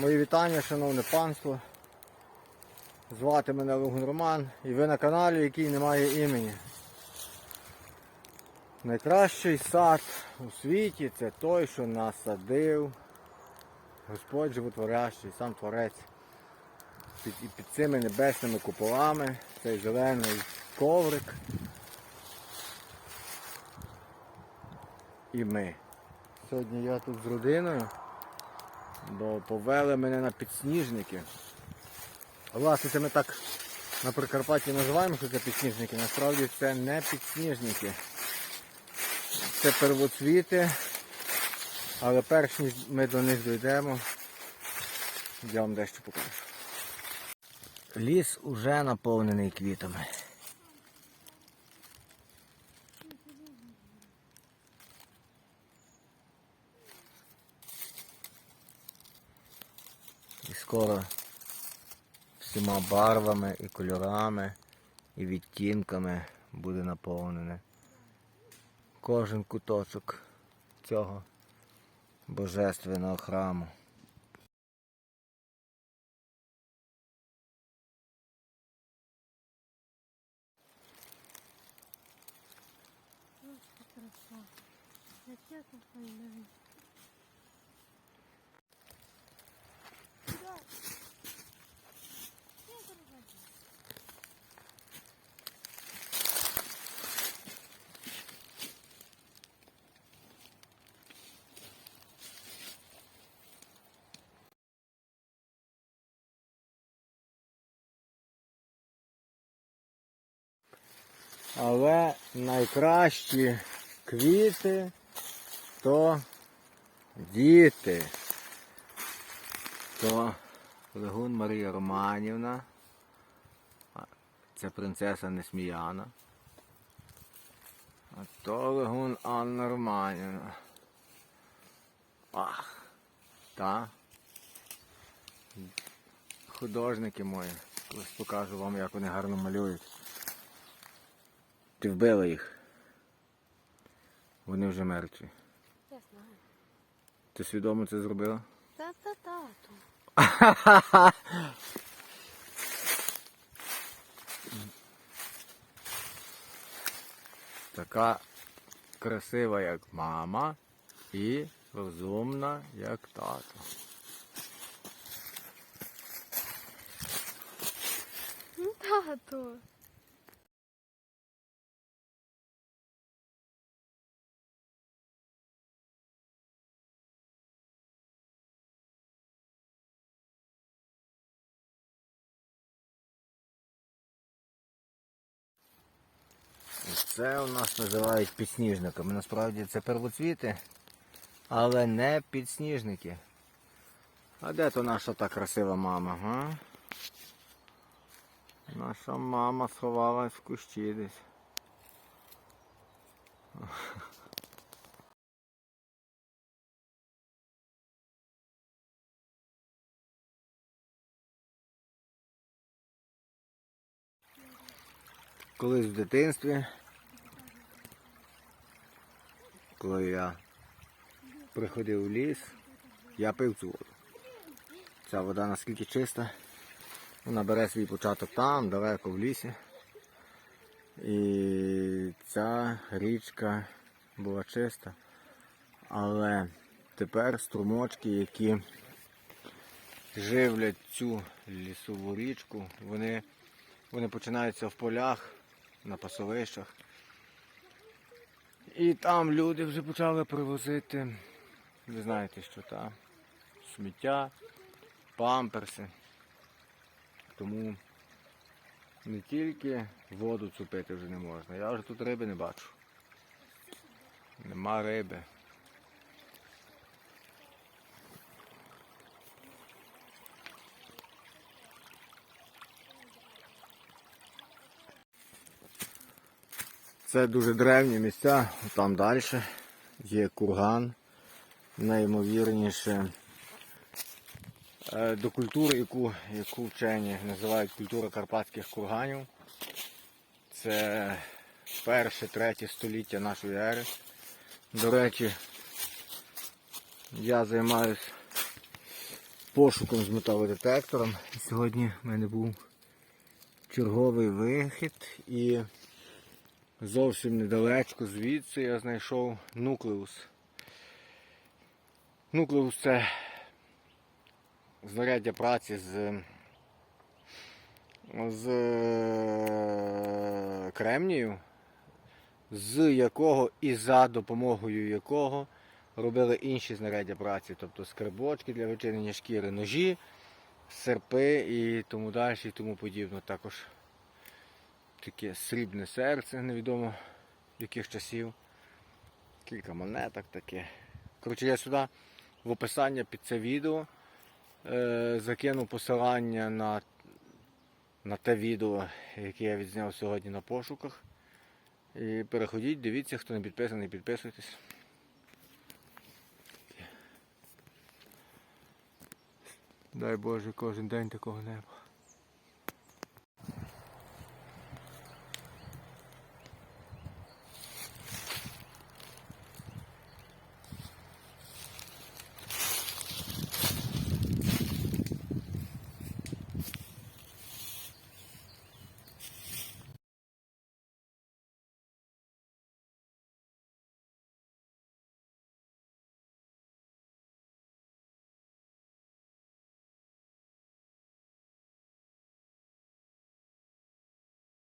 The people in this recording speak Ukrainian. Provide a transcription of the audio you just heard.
Мої вітання, шановне панство. Звати мене Лугун Роман і ви на каналі, який не має імені. Найкращий сад у світі це той, що насадив Господь животворящий, сам Творець. Під, і під цими небесними куполами цей зелений коврик. І ми. Сьогодні я тут з родиною, бо повели мене на підсніжники. Власне, це ми так на Прикарпатті називаємо, що це підсніжники. Насправді це не підсніжники. Це первоцвіти, але перш ніж ми до них дійдемо, я вам дещо покажу. Ліс уже наповнений квітами. Скоро всіма барвами і кольорами і відтінками буде наповнене кожен куточок цього божественного храму. Краса. Яке Але найкращі квіти то діти. То Легун Марія Романівна. Це принцеса Несміяна. А то Легун Анна Романівна. Ах, та. Художники мої. Колись покажу вам, як вони гарно малюють. Ти вбила їх. Вони вже мертві. Я знаю. Ти свідомо це зробила? Та-та-тату. Така красива, як мама, і розумна, як тато. Ну, Це у нас називають підсніжниками. Насправді це первоцвіти, але не підсніжники. А де то наша та красива мама, га? Наша мама сховалась в кущі десь. Колись в дитинстві, коли я приходив у ліс, я пив цю воду. Ця вода наскільки чиста, вона бере свій початок там, далеко в лісі. І ця річка була чиста. Але тепер струмочки, які живлять цю лісову річку, вони, вони починаються в полях, на пасовищах. І там люди вже почали привозити, ви знаєте, що там, сміття, памперси. Тому не тільки воду цупити вже не можна. Я вже тут риби не бачу. Нема риби. Це дуже древні місця, там далі є курган, найімовірніше. Е, До культури, яку, яку вчені називають культура карпатських курганів. Це перше, третє століття нашої ери. До речі, я займаюся пошуком з металодетектором. Сьогодні в мене був черговий вихід і зовсім недалечко звідси я знайшов нуклеус. Нуклеус це знаряддя праці з, з е, кремнію, з якого і за допомогою якого робили інші знаряддя праці, тобто скребочки для вичинення шкіри, ножі, серпи і тому далі, і тому подібне. Також таке срібне серце, невідомо яких часів. Кілька монеток таке. Коротше, я сюди в описання під це відео е, закину посилання на, на те відео, яке я відзняв сьогодні на пошуках. І переходіть, дивіться, хто не підписаний, підписуйтесь. Дай Боже кожен день такого неба.